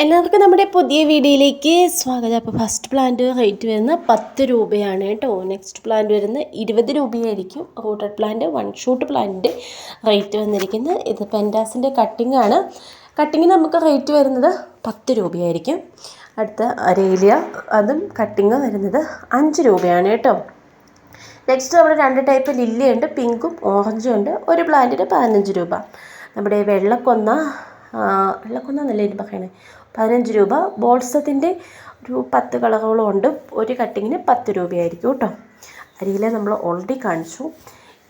എല്ലാവർക്കും നമ്മുടെ പുതിയ വീഡിയോയിലേക്ക് സ്വാഗതം. അപ്പോൾ ഫസ്റ്റ് പ്ലാന്റ് റേറ്റ് വരുന്നത് പത്ത് രൂപയാണ് കേട്ടോ. നെക്സ്റ്റ് പ്ലാന്റ് വരുന്നത് ഇരുപത് രൂപയായിരിക്കും. റൂട്ടഡ് പ്ലാന്റ് വൺ ഷൂട്ട് പ്ലാന്റിന്റെ റേറ്റ് വന്നിരിക്കുന്നത്. ഇത് പെന്റാസിന്റെ കട്ടിംഗ് ആണ്. കട്ടിങ്ങിന് നമുക്ക് റേറ്റ് വരുന്നത് പത്ത് രൂപയായിരിക്കും. അടുത്ത അരേലിയ അതും കട്ടിങ് വരുന്നത് അഞ്ച് രൂപയാണ് കേട്ടോ. നെക്സ്റ്റ് നമ്മുടെ രണ്ട് ടൈപ്പ് ലില്ലിയുണ്ട് പിങ്കും ഓറഞ്ചും ഉണ്ട്. ഒരു പ്ലാന്റിന് പതിനഞ്ച് രൂപ. നമ്മുടെ വെള്ളക്കൊന്ന വെള്ളക്കൊന്ന നല്ല ഇനി പറയണേ? പതിനഞ്ച് രൂപ. ബോൾസത്തിന്റെ ഒരു പത്ത് കളറുകളും ഉണ്ട്. ഒരു കട്ടിങ്ങിന് പത്ത് രൂപയായിരിക്കും കേട്ടോ. അരിയില നമ്മൾ ഓൾറെഡി കാണിച്ചു.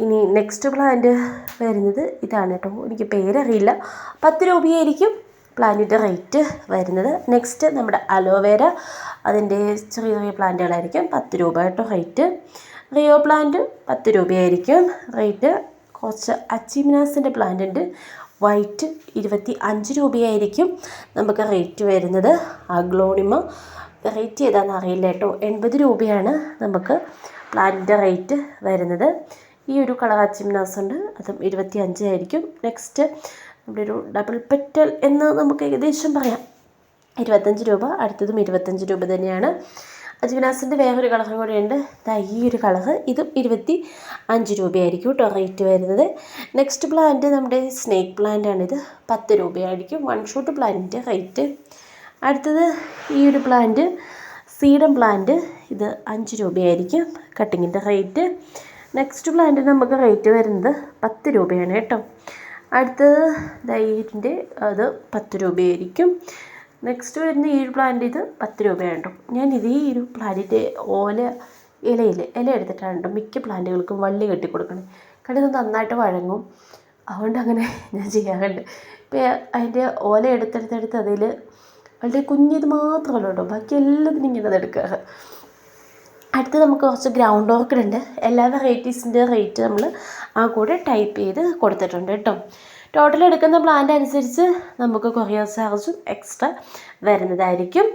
ഇനി നെക്സ്റ്റ് പ്ലാന്റ് വരുന്നത് ഇതാണ് കേട്ടോ. എനിക്ക് പേരറിയില്ല. പത്ത് രൂപയായിരിക്കും പ്ലാന്റിന്റെ റേറ്റ് വരുന്നത്. നെക്സ്റ്റ് നമ്മുടെ അലോവേര അതിന്റെ ചെറിയ ചെറിയ പ്ലാന്റുകളായിരിക്കും പത്ത് രൂപ കേട്ടോ റേറ്റ് റിയോ പ്ലാന്റ് പത്ത് രൂപയായിരിക്കും റേറ്റ് കുറച്ച് അച്ചിമിനാസിന്റെ പ്ലാന്റ് ഉണ്ട്. വൈറ്റ് ഇരുപത്തി അഞ്ച് രൂപയായിരിക്കും നമുക്ക് റേറ്റ് വരുന്നത്. അഗ്ലോണിമ റേറ്റ് ഏതാണെന്ന് അറിയില്ല കേട്ടോ. എൺപത് രൂപയാണ് നമുക്ക് പ്ലാന്റിന്റെ റേറ്റ് വരുന്നത്. ഈ ഒരു കളർ അച്ചിമിനാസ് ഉണ്ട്. അതും ഇരുപത്തി അഞ്ചായിരിക്കും നെക്സ്റ്റ് നമ്മുടെ ഒരു ഡബിൾ പെറ്റൽ എന്ന് നമുക്ക് ഏകദേശം പറയാം. ഇരുപത്തഞ്ച് രൂപ അടുത്തതും ഇരുപത്തഞ്ച് രൂപ തന്നെയാണ്. അജ്മിനാസിന്റെ വേറൊരു കളറും കൂടിയുണ്ട്. ഈ ഒരു കളറ് ഇതും ഇരുപത്തി അഞ്ച് രൂപയായിരിക്കും കേട്ടോ റേറ്റ് വരുന്നത്. നെക്സ്റ്റ് പ്ലാന്റ് നമ്മുടെ സ്നേക്ക് പ്ലാന്റ് ആണിത്. പത്ത് രൂപയായിരിക്കും. വൺ ഷോട്ട് പ്ലാന്റിന്റെ റേറ്റ് അടുത്തത് ഈ ഒരു പ്ലാന്റ് സീഡം പ്ലാന്റ് ഇത് അഞ്ച് രൂപയായിരിക്കും കട്ടിങ്ങിന്റെ റേറ്റ് നെക്സ്റ്റ് പ്ലാന്റിന് നമുക്ക് റേറ്റ് വരുന്നത് പത്ത് രൂപയാണ് കേട്ടോ. അടുത്തത് ദൈവത്തിന്റെ അത് പത്ത് രൂപയായിരിക്കും. നെക്സ്റ്റ് വരുന്ന ഈ ഒരു പ്ലാന്റ് ഇത് പത്ത് രൂപയാണ് ഞാൻ ഇതേ ഒരു പ്ലാന്റിന്റെ ഓല ഇലയിൽ ഇല എടുത്തിട്ടാണ് കേട്ടോ മിക്ക പ്ലാന്റുകൾക്കും വള്ളി കെട്ടി കൊടുക്കണേ. കാരണം ഇത് നന്നായിട്ട് വഴങ്ങും. അതുകൊണ്ട് അങ്ങനെ ഞാൻ ചെയ്യാറുണ്ട്. ഇപ്പം അതിന്റെ ഓല എടുത്തെടുത്തെടുത്ത് അതിൽ വളരെ കുഞ്ഞിത് മാത്രമല്ല കേട്ടോ ബാക്കി എല്ലാത്തിനും ഇങ്ങനെ എടുക്കുക അടുത്ത് നമുക്ക് കുറച്ച് ഗ്രൗണ്ട് ഓർക്കിഡ് ഉണ്ട്. എല്ലാ വെറൈറ്റീസിന്റെ റേറ്റ് നമ്മൾ ആ കൂടെ ടൈപ്പ് ചെയ്ത് കൊടുത്തിട്ടുണ്ട് കേട്ടോ ടോട്ടൽ എടുക്കുന്ന പ്ലാൻ അനുസരിച്ച് നമുക്ക് കൊറിയർ ചാർജും എക്സ്ട്രാ വരുന്നതായിരിക്കും.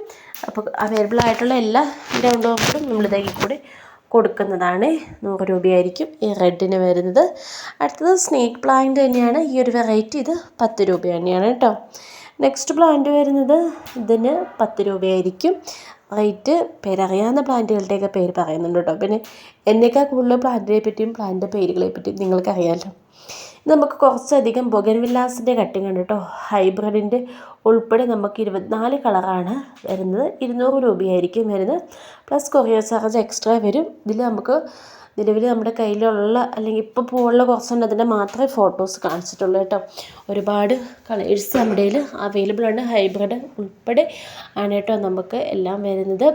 അപ്പോൾ അവൈലബിൾ ആയിട്ടുള്ള എല്ലാ ഗ്രൗണ്ട് ഓഫറും നമ്മൾ കൂടി കൊടുക്കുന്നതാണ്. നൂറ് രൂപയായിരിക്കും ഈ റെഡിന് വരുന്നത്. അടുത്തത് സ്നേക്ക് പ്ലാന്റ് തന്നെയാണ്. ഈ ഒരു വെറൈറ്റി ഇത് പത്ത് രൂപ തന്നെയാണ് കേട്ടോ നെക്സ്റ്റ് പ്ലാന്റ് വരുന്നത് ഇതിന് പത്ത് രൂപയായിരിക്കും. റേറ്റ് പേരറിയാവുന്ന പ്ലാന്റുകളുടെയൊക്കെ പേര് പറയുന്നുണ്ട് കേട്ടോ പിന്നെ എന്നേക്കാൾ കൂടുതൽ പ്ലാന്റിനെ പറ്റിയും പ്ലാന്റിന്റെ പേരുകളെ പറ്റിയും നിങ്ങൾക്കറിയാമല്ലോ നമുക്ക് കുറച്ചധികം ബൊഗൻവില്ലാസിന്റെ കട്ടിങ് ഉണ്ട് കേട്ടോ. ഹൈബ്രിഡിന്റെ ഉൾപ്പെടെ നമുക്ക് ഇരുപത്തിനാല് കളറാണ് വരുന്നത്. ഇരുന്നൂറ് രൂപയായിരിക്കും വരുന്നത്. പ്ലസ് കൊറിയർ ചാർജ് എക്സ്ട്രാ വരും. ഇതിൽ നമുക്ക് നിലവിൽ നമ്മുടെ കയ്യിലുള്ള അല്ലെങ്കിൽ ഇപ്പോൾ പൂവുള്ള അതിന്റെ മാത്രമേ ഫോട്ടോസ് കാണിച്ചിട്ടുള്ളൂ കേട്ടോ. ഒരുപാട് കളേഴ്സ് നമ്മുടെ കയ്യിൽ അവൈലബിൾ ആണ്. ഹൈബ്രിഡ് ഉൾപ്പെടെ ആണ് കേട്ടോ നമുക്ക് എല്ലാം വരുന്നത്.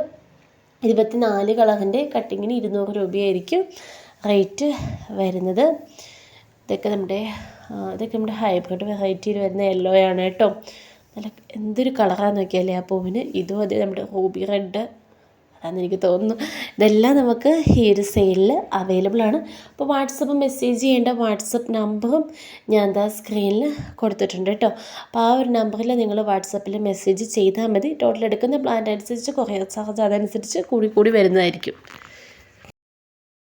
ഇരുപത്തിനാല് കളറിന്റെ കട്ടിങ്ങിന് ഇരുന്നൂറ് രൂപയായിരിക്കും റേറ്റ് വരുന്നത്. ഇതൊക്കെ നമ്മുടെ ഇതൊക്കെ നമ്മുടെ ഹൈബ്രിഡ് വെറൈറ്റിയിൽ വരുന്ന യെല്ലോ ആണ് കേട്ടോ നല്ല എന്തൊരു കളറാന്ന് നോക്കിയാലേ ആ പൂവിന് ഇതും അതെ നമ്മുടെ റൂബി റെഡ് അതാണെന്ന് എനിക്ക് തോന്നുന്നു. ഇതെല്ലാം നമുക്ക് ഈ ഒരു സെയിലിൽ അവൈലബിൾ ആണ്. അപ്പോൾ വാട്സപ്പ് മെസ്സേജ് ചെയ്യേണ്ട വാട്സപ്പ് നമ്പറും ഞാൻ എന്താ സ്ക്രീനിൽ കൊടുത്തിട്ടുണ്ട് കേട്ടോ അപ്പോൾ ആ ഒരു നമ്പറിൽ നിങ്ങൾ വാട്സപ്പിൽ മെസ്സേജ് ചെയ്താൽ മതി. ടോട്ടൽ എടുക്കുന്ന പ്ലാൻ അനുസരിച്ച് കുറേ ചാർജ് അതനുസരിച്ച് കൂടി കൂടി വരുന്നതായിരിക്കും.